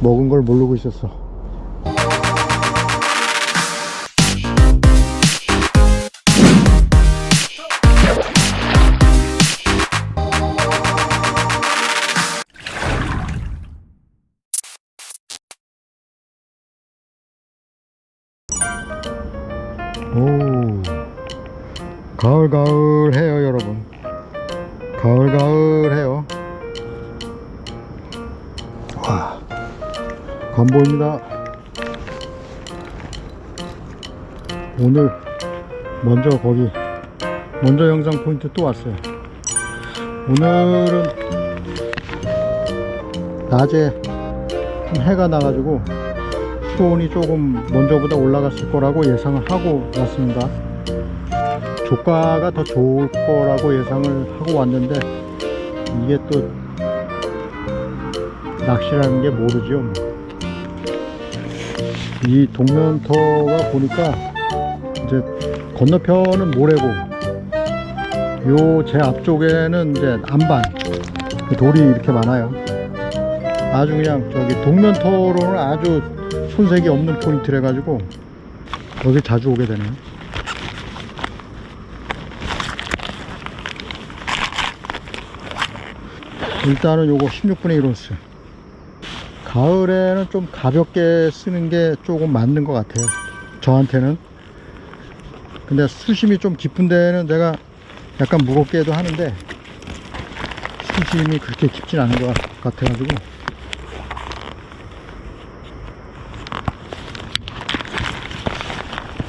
먹은 걸 모르고 있었어. 오, 가을 가을 보입니다. 오늘 먼저 거기 먼저 영상 포인트 또 왔어요. 오늘은 낮에 좀 해가 나가지고 수온이 조금 먼저보다 올라갔을 거라고 예상을 하고 왔습니다. 조가가 더 좋을 거라고 예상을 하고 왔는데 이게 또 낚시라는 게 모르죠. 뭐. 이 동면터가 보니까 이제 건너편은 모래고 요 제 앞쪽에는 이제 안반 돌이 이렇게 많아요. 아주 그냥 저기 동면터로는 아주 손색이 없는 포인트래 가지고 여기 자주 오게 되네요. 일단은 요거 16분의 1온스 가을에는 좀 가볍게 쓰는 게 조금 맞는 것 같아요. 저한테는. 근데 수심이 좀 깊은 데는 내가 약간 무겁게 해도 하는데 수심이 그렇게 깊진 않은 것 같아 가지고.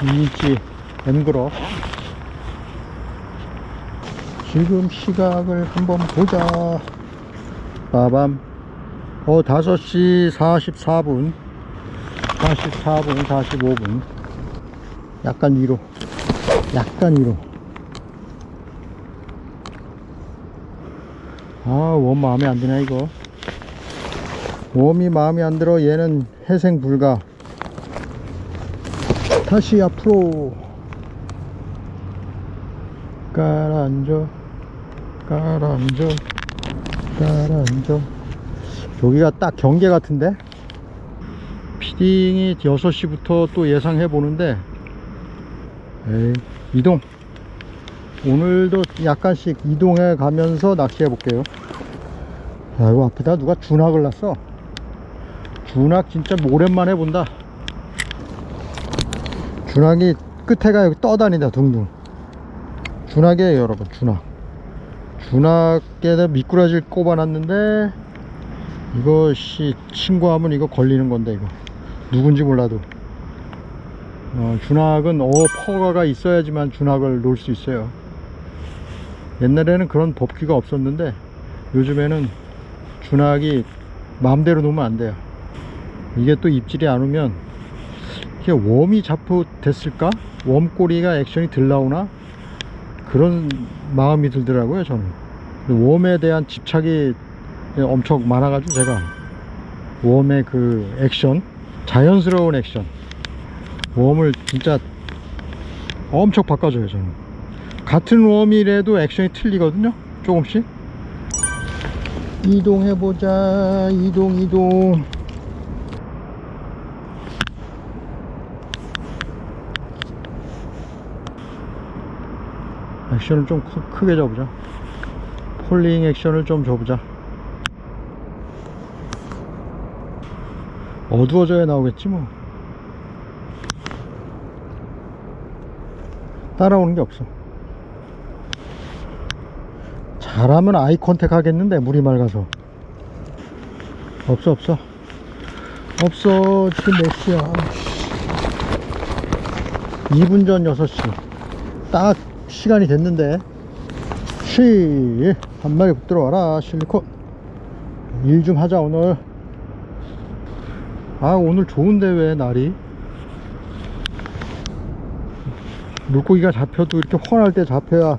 이인치 엠그럽 지금 시각을 한번 보자. 빠밤 어 5시 44분 44분 45분. 약간 위로. 약간 위로. 아웜 마음에 안 드네 이거. 웜이 마음에 안 들어 얘는 회생 불가. 다시 앞으로. 가라앉아 가라앉아 가라앉아 여기가 딱 경계 같은데? 피딩이 6시부터 또 예상해 보는데 이동. 오늘도 약간씩 이동해 가면서 낚시해 볼게요. 아이고 앞에다 누가 준학을 놨어? 준학 진짜 오랜만에 본다. 준학이 끝에가 여기 떠다닌다 둥둥. 준학이에요 여러분 준학. 준학에다 미꾸라지를 꼽아놨는데 씨 친구하면 이거 걸리는 건데 이거. 누군지 몰라도. 어, 준학은 어 퍼가가 있어야지만 준학을 놓을 수 있어요. 옛날에는 그런 법규가 없었는데 요즘에는 준학이 마음대로 놓으면 안 돼요. 이게 또 입질이 안 오면 이게 웜이 잡혔댔을까? 웜꼬리가 액션이 들 나오나? 그런 마음이 들더라고요 저는. 웜에 대한 집착이 엄청 많아가지고 제가 웜의 그 액션 자연스러운 액션. 웜을 진짜 엄청 바꿔줘요 저는. 같은 웜이라도 액션이 틀리거든요 조금씩. 이동해보자 이동 이동. 액션을 좀 크, 크게 줘보자. 폴링 액션을 좀 줘보자 어두워져야 나오겠지 뭐. 따라오는 게 없어. 잘하면 아이 컨택 하겠는데 물이 맑아서. 없어 없어. 없어 지금 몇 시야. 2분 전 6시. 딱 시간이 됐는데. 쉬한 마리 들어와라 실리콘. 일 좀 하자 오늘 아 오늘 좋은데 왜 날이? 물고기가 잡혀도 이렇게 훤할 때 잡혀야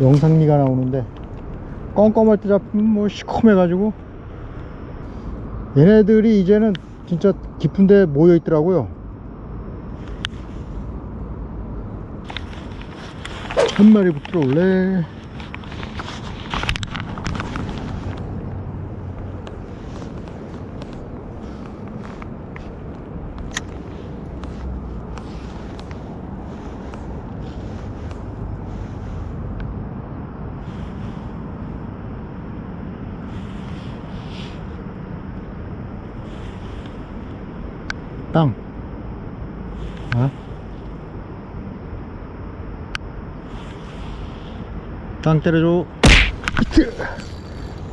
영상미가 나오는데 껌껌할 때 잡히면 뭐 시커매 가지고. 얘네들이 이제는 진짜 깊은 데 모여 있더라고요. 한 마리 붙들어 올래 땅. 아? 땅 때려줘.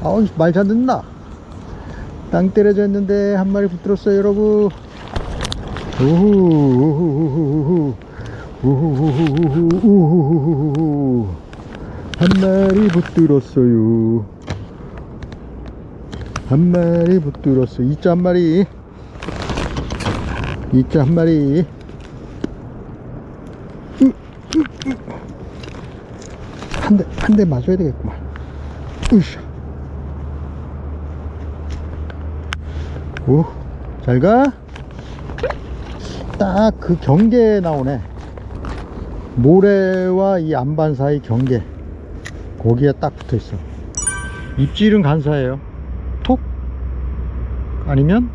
아우, 말 잘 듣나? 땅 때려져 있는데 한 마리 붙들었어요, 여러분. 우후후후후후후후후. 한 마리 붙들었어요. 한 마리 붙들었어. 이자 한 마리. 이자 한 마리. 한 대, 한 대 맞아야 되겠구만. 으쌰. 오, 잘 가. 딱 그 경계에 나오네. 모래와 이 안반 사이 경계. 거기에 딱 붙어 있어. 입질은 간사해요. 톡 아니면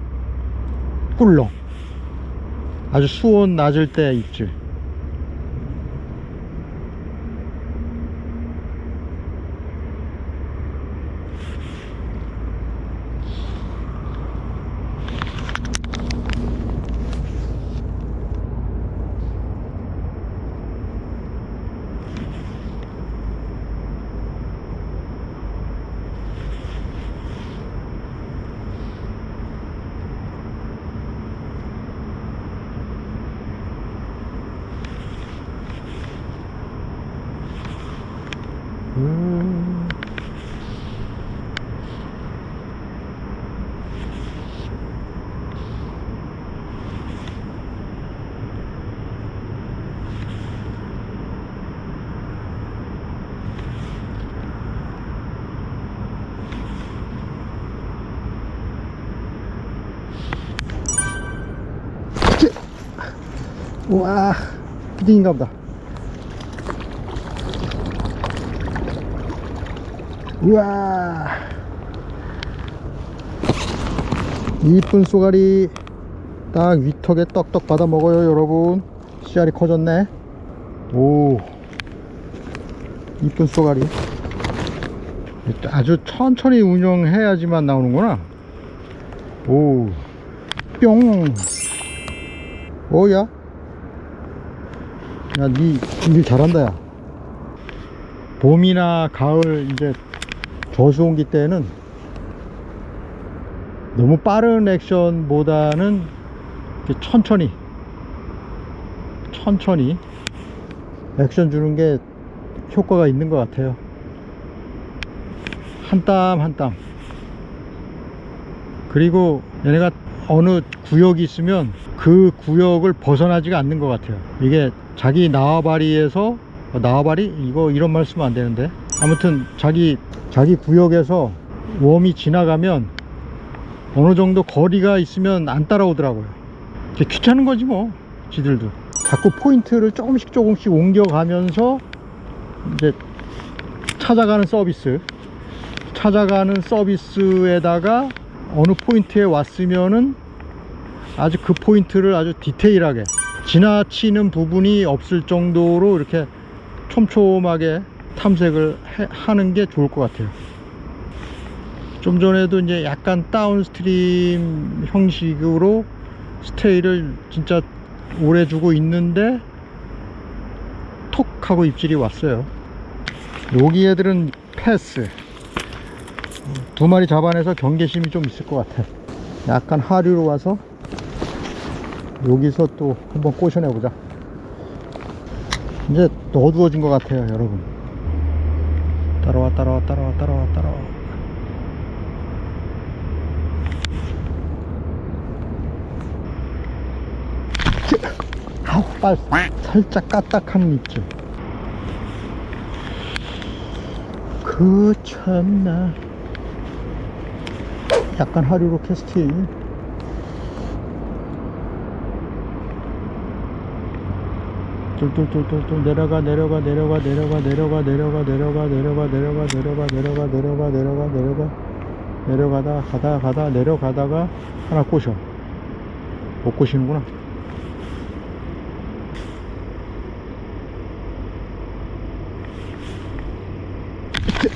꿀렁. 아주 수온 낮을 때 입질. 우와, 피딩인가 보다. 우와. 이쁜 쏘가리 딱 위턱에 떡떡 받아 먹어요 여러분. 씨알이 커졌네. 오. 이쁜 쏘가리. 아주 천천히 운영해야지만 나오는구나. 오뿅. 오야 야 니 일 잘한다 야. 봄이나 가을 이제 저수온기 때는 너무 빠른 액션보다는 천천히 천천히 액션 주는 게 효과가 있는 것 같아요. 한 땀 한 땀. 그리고 얘네가 어느 구역이 있으면 그 구역을 벗어나지가 않는 것 같아요. 이게 자기 나와바리에서 어, 나와바리? 이거 이런 말 쓰면 안 되는데. 아무튼 자기 자기 구역에서 웜이 지나가면 어느 정도 거리가 있으면 안 따라오더라고요. 귀찮은 거지 뭐 지들도. 자꾸 포인트를 조금씩 조금씩 옮겨가면서 이제 찾아가는 서비스. 찾아가는 서비스에다가 어느 포인트에 왔으면은 아주 그 포인트를 아주 디테일하게 지나치는 부분이 없을 정도로 이렇게 촘촘하게 탐색을 해- 하는 게 좋을 것 같아요. 좀 전에도 이제 약간 다운스트림 형식으로 스테이를 진짜 오래 주고 있는데 톡 하고 입질이 왔어요. 여기 애들은 패스. 두 마리 잡아내서 경계심이 좀 있을 것 같아. 약간 하류로 와서 여기서 또 한번 꼬셔내 보자. 이제 또 어두워진 것 같아요, 여러분. 따라와, 따라와, 따라와, 따라와, 따라와. 아우, 빨, 살짝 까딱한 입질. 그 참나. 약간 하류로 캐스팅. 쫄쫄쫄쫄쫄 내려가 내려가 내려가 내려가 내려가 내려가 내려가 내려가 내려가 내려가 내려가 내려가 내려가 내려가 내려가다 가다 가다 내려가다가 하나 꼬셔 못 꼬시는구나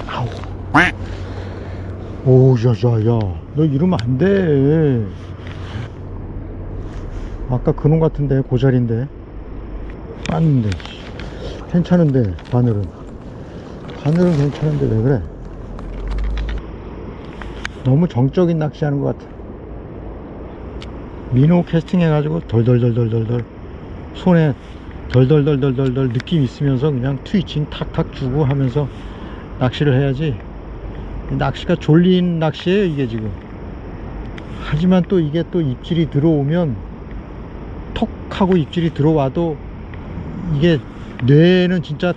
아우 오 야야야 너 이러면 안돼 아까 그놈 같은데 고자리인데 빤는데 씨. 괜찮은데 바늘은. 바늘은 괜찮은데 왜 그래? 너무 정적인 낚시하는 것 같아. 민호 캐스팅 해가지고 덜덜덜덜덜덜 손에 덜덜덜덜덜덜 느낌 있으면서 그냥 트위칭 탁탁 주고 하면서 낚시를 해야지. 이 낚시가 졸린 낚시예요 이게 지금. 하지만 또 이게 또 입질이 들어오면 톡 하고 입질이 들어와도 이게 뇌에는 진짜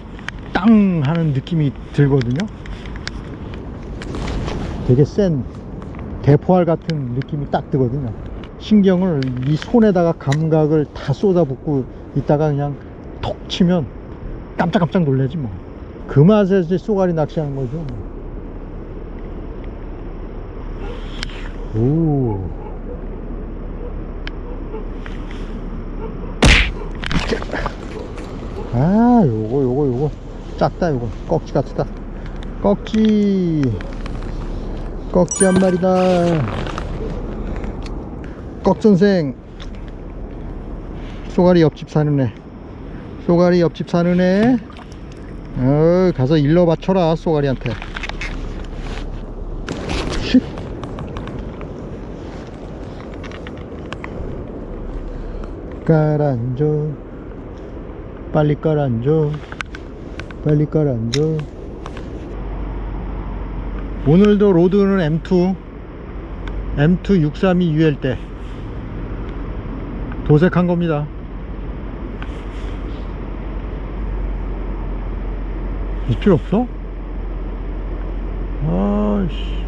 땅 하는 느낌이 들거든요. 되게 센 대포알 같은 느낌이 딱 들거든요. 신경을 이 손에다가 감각을 다 쏟아붓고 있다가 그냥 톡 치면 깜짝깜짝 놀라지 뭐. 그 맛에 이제 쏘가리 낚시하는 거죠. 오 아 요거 요거 요거. 작다 요거. 꺽지 같다. 꺽지. 꺽지 한 마리다. 꺽선생. 쏘가리 옆집 사는 애. 쏘가리 옆집 사는 애. 어, 가서 일러 바쳐라 쏘가리한테. 쉿. 깔아앉아 빨리 깔아앉아. 빨리 깔아앉아. 오늘도 로드는 M2 M2 632 UL 때. 도색한 겁니다. 이 필요 없어? 아씨.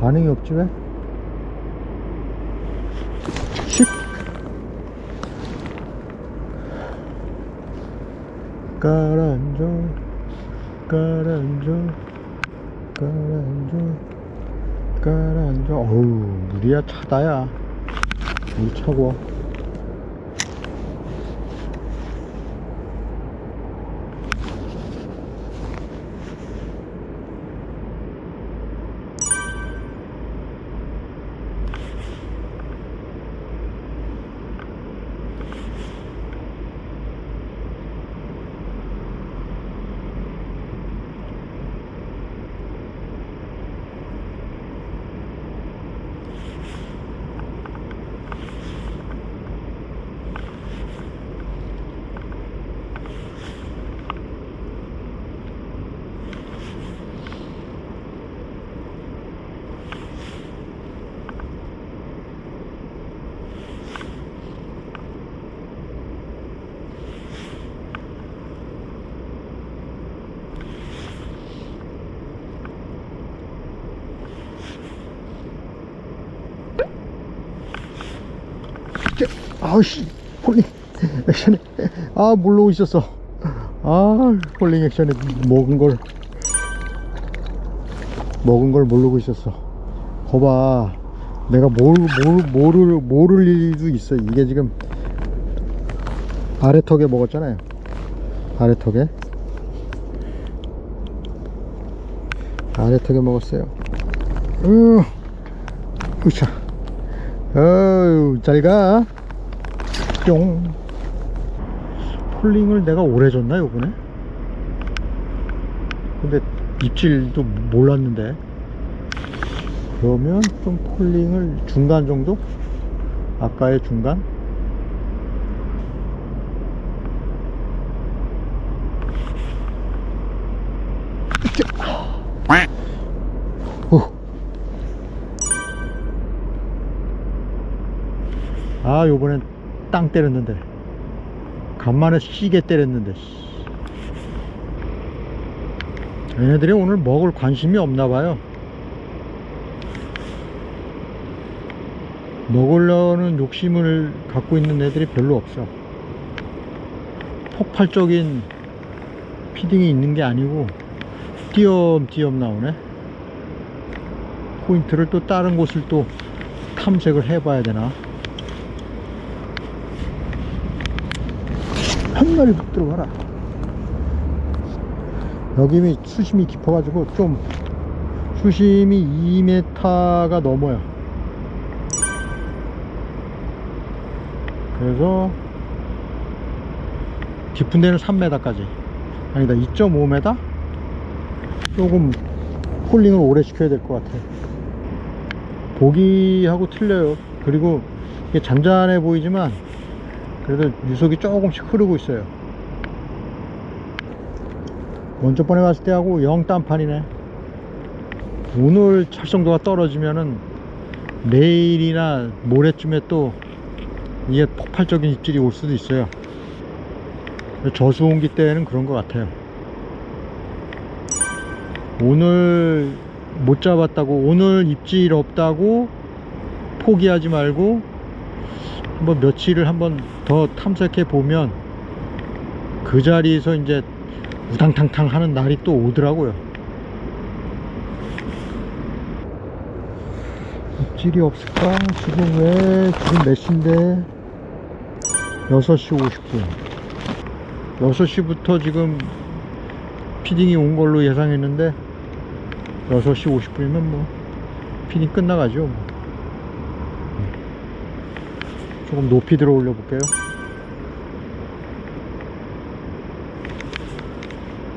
반응이 없지 왜? 10 가라앉아 가라앉아 가라앉아 가라앉아 어우 물이야 차다야 물 차고 와. 아우씨 폴링 액션에 아 물러고 있었어. 아 폴링 액션에 먹은 걸 먹은 걸 모르고 있었어. 거봐 내가 뭘, 뭘, 모를, 모를 일도 있어. 이게 지금 아래 턱에 먹었잖아요. 아래 턱에. 아래 턱에 먹었어요. 으 으차 어유 잘가. 뿅. 폴링을 내가 오래 줬나 요번에? 근데 입질도 몰랐는데. 그러면 좀 폴링을 중간 정도? 아까의 중간 아 요번엔 땅 때렸는데. 간만에 시게 때렸는데 씨. 얘네들이 오늘 먹을 관심이 없나봐요. 먹으려는 욕심을 갖고 있는 애들이 별로 없어. 폭발적인 피딩이 있는 게 아니고 띄엄띄엄 나오네. 포인트를 또 다른 곳을 또 탐색을 해봐야 되나 한 마리 훅 들어가라. 여기 수심이 깊어가지고 좀 수심이 2m가 넘어요. 그래서 깊은 데는 3m까지. 아니다 2.5m 조금 폴링을 오래 시켜야 될 것 같아요 보기하고 틀려요. 그리고 이게 잔잔해 보이지만 그래도 유속이 조금씩 흐르고 있어요. 먼저 번에 갔을 때하고 영 딴판이네. 오늘 찰성도가 떨어지면은 내일이나 모레쯤에 또 이게 폭발적인 입질이 올 수도 있어요. 저수온기 때는 그런 것 같아요. 오늘 못 잡았다고 오늘 입질 없다고 포기하지 말고 한번 며칠을 한번 더 탐색해 보면 그 자리에서 이제 우당탕탕 하는 날이 또 오더라고요 입질이 없을까? 지금 왜 지금 몇 시인데 6시 50분 6시부터 지금 피딩이 온 걸로 예상했는데 6시 50분이면 뭐 피딩 끝나가죠 뭐. 조금 높이 들어 올려 볼게요.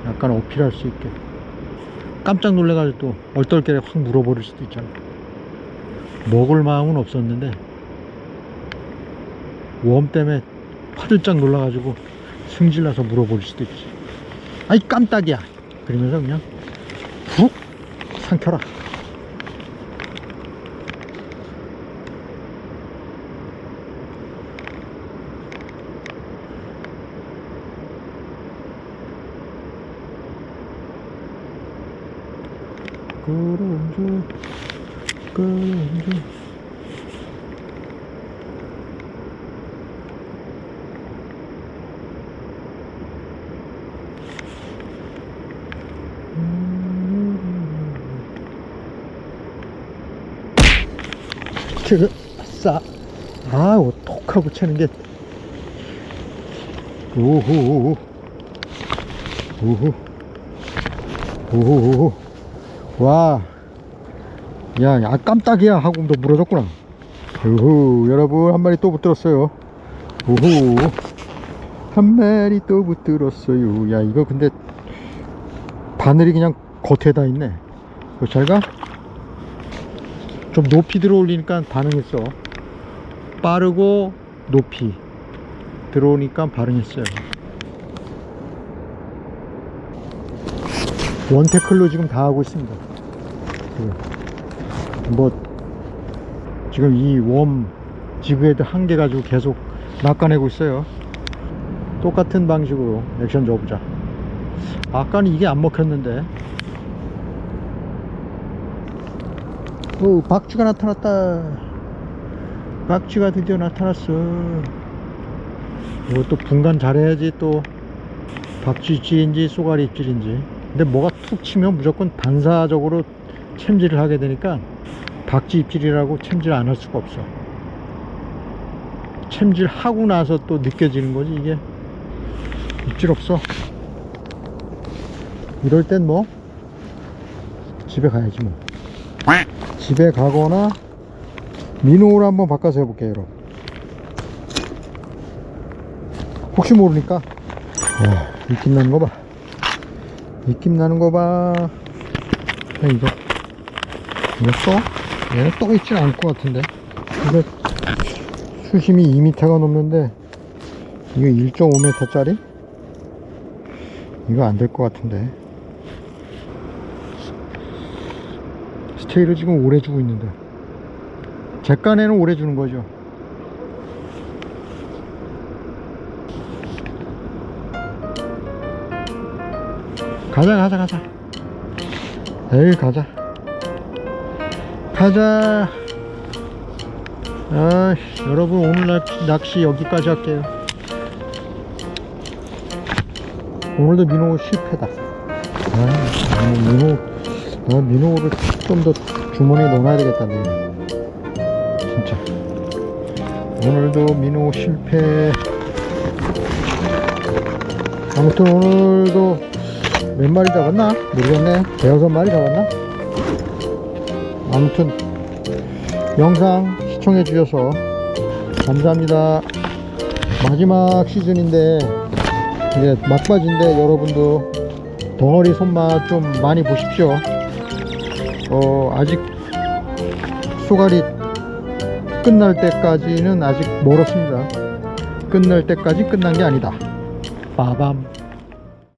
약간 어필할 수 있게. 깜짝 놀래가지고 또 얼떨결에 확 물어버릴 수도 있잖아. 먹을 마음은 없었는데 웜 때문에 화들짝 놀라가지고 승질나서 물어볼 수도 있지. 아이 깜짝이야. 그러면서 그냥 훅 삼켜라 끌어줘 끌어줘 지금 싸. 아, 어, 톡 하고 치는 게. 오호. 오호. 오호. 와. 야, 야, 깜짝이야. 하고 너 물어줬구나. 오호. 여러분, 한 마리 또 붙들었어요. 오호. 한 마리 또 붙들었어요. 야, 이거 근데 바늘이 그냥 겉에다 있네. 이거 잘 가? 좀 높이 들어올리니까 반응했어. 빠르고 높이 들어오니까 반응했어요. 원테클로 지금 다 하고 있습니다. 그, 뭐 지금 이 웜 지그헤드 한 개 가지고 계속 낚아내고 있어요. 똑같은 방식으로 액션 줘보자. 아까는 이게 안 먹혔는데 오, 박쥐가 나타났다. 박쥐가 드디어 나타났어. 이것도 분간 잘해야지 또 박쥐 입질인지 쏘가리 입질인지. 근데 뭐가 툭 치면 무조건 반사적으로 챔질을 하게 되니까 박쥐 입질이라고 챔질 안 할 수가 없어. 챔질 하고 나서 또 느껴지는 거지 이게. 입질 없어. 이럴 땐 뭐? 집에 가야지 뭐. 집에 가거나 민호를 한번 바꿔서 해볼게요 여러분. 혹시 모르니까. 와 입김 나는 거봐. 입김 나는 거봐. 이거 이거 써? 얘는 떠 있진 않을 것 같은데. 이거 수심이 2m가 넘는데 이거 1.5m 짜리? 이거 안 될 것 같은데. 스테이를 지금 오래 주고 있는데. 제 깐에는 오래 주는 거죠. 가자 가자 가자. 에이 가자 가자 아 여러분 오늘 낚시, 여기까지 할게요 오늘도 민호 실패다 아 민호 아, 민호를 좀 더 주머니에 넣어놔야 되겠다, 내일. 진짜. 오늘도 민호 실패. 아무튼 오늘도 몇 마리 잡았나? 모르겠네. 대여섯 마리 잡았나? 아무튼 영상 시청해 주셔서 감사합니다. 마지막 시즌인데 이제 막바지인데 여러분도 덩어리 손맛 좀 많이 보십시오. 어, 아직 쏘가리 끝날 때까지는 아직 멀었습니다. 끝날 때까지 끝난 게 아니다. 빠밤.